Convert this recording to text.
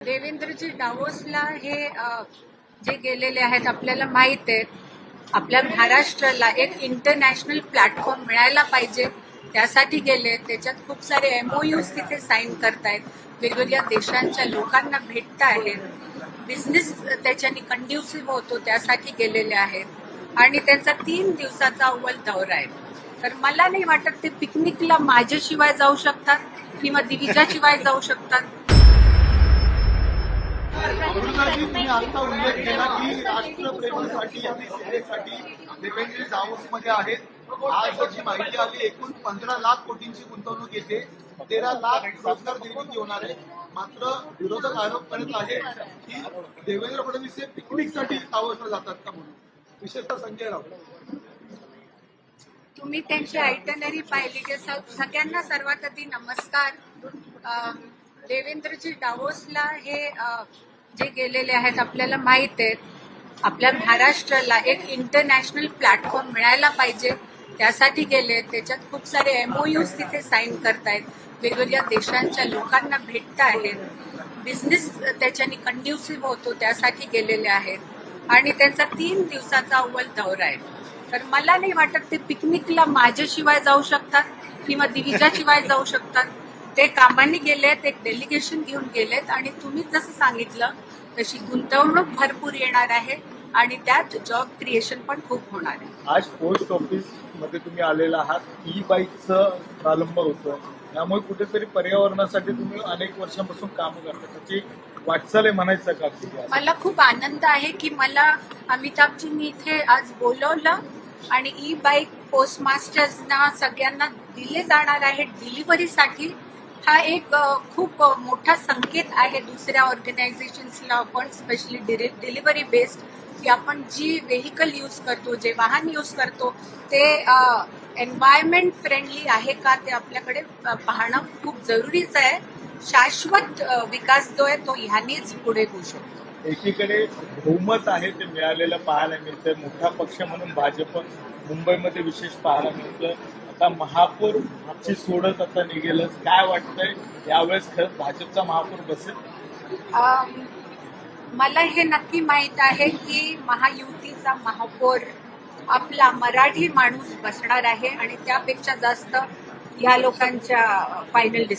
देवेंद्रजी डावोसला हे जे गेलेले आहेत आपल्याला माहीत आहे. आपल्या महाराष्ट्राला एक इंटरनॅशनल प्लॅटफॉर्म मिळायला पाहिजे. त्यासाठी गेले. त्याच्यात खूप सारे एमओयूज तिथे साईन करतायत. वेगवेगळ्या देशांच्या लोकांना भेटत आहेत बिझनेस त्याच्यानी कंड्युसिव्ह होतो त्यासाठी गेलेले आहेत. आणि त्यांचा तीन दिवसाचा अव्वल दौरा आहे. तर मला नाही वाटत ते पिकनिकला माझ्याशिवाय जाऊ शकतात किंवा दिविजाशिवाय जाऊ शकतात. अमृताजी तुम्ही आता उल्लेख केला की राष्ट्रप्रेमासाठी आणि सेवेसाठी देवेंद्र दावोस मध्ये आहेत. आज जी माहिती आली एकूण पंधरा लाख कोटींची गुंतवणूक येते. तेरा लाख रोजगार निर्मिती होणार आहे. मात्र विरोधक आरोप करत आहे की देवेंद्र फडणवीस हे पिकनिकसाठी दावोसला जातात का म्हणून? विशेषतः संजय राऊत. तुम्ही त्यांची आयटनरी पाहिली की सगळ्यांना सर्वात आधी नमस्कार. देवेंद्रजी डावोसला हे जे गेलेले आहेत आपल्याला माहीत आहेत आपल्या महाराष्ट्राला एक इंटरनॅशनल प्लॅटफॉर्म मिळायला पाहिजे त्यासाठी गेले त्याच्यात खूप सारे एमओयूज तिथे साईन करतायत वेगवेगळ्या देशांच्या लोकांना भेटत आहेत बिझनेस त्याच्यानी कंड्युसिव्ह होतो त्यासाठी गेलेले आहेत. आणि त्यांचा तीन दिवसाचा अव्वल दौरा आहे. तर मला नाही वाटत ते पिकनिकला माझ्याशिवाय जाऊ शकतात किंवा दिविजाशिवाय जाऊ शकतात. ते कामाने गेलेत एक डेलिगेशन घेऊन गेलेत आणि तुम्ही जसं सांगितलं तशी गुंतवणूक भरपूर येणार आहे आणि त्यात जॉब क्रिएशन पण खूप होणार आहे. आज पोस्ट ऑफिसमध्ये तुम्ही आलेला आहात. ई बाईकचं प्रारंभ होतो. त्यामुळे कुठेतरी पर्यावरणासाठी तुम्ही अनेक वर्षांपासून काम करता. त्याची वाटचाल आहे म्हणायचं का? मला खूप आनंद आहे की मला अमिताभजींनी इथे आज बोलवलं आणि ई बाईक पोस्टमास्टर्सना सगळ्यांना दिले जाणार आहेत डिलिव्हरीसाठी हा एक खूप मोठा संकेत आहे दुसऱ्या ऑर्गनायझेशन्सला आपण स्पेशली डिलिव्हरी बेस्ड की आपण जी व्हेकल यूज करतो जे वाहन यूज करतो ते एन्व्हायरमेंट फ्रेंडली आहे का ते आपल्याकडे पाहणं खूप जरुरीच आहे. शाश्वत विकास जो आहे तो ह्यानेच पुढे होऊ शकतो. एकीकडे बहुमत आहे ते मिळालेलं पाहायला मिळतं मोठा पक्ष म्हणून भाजप मुंबईमध्ये विशेष पाहायला मिळतं आता महापौर ची सोडत आता निघेलच. काय वाटतंय? यावेळेस खरंच भाजपचा महापौर बसेल? मला हे नक्की माहीत आहे की महायुतीचा महापौर आपला मराठी माणूस बसणार आहे आणि त्यापेक्षा जास्त ह्या लोकांच्या फायनल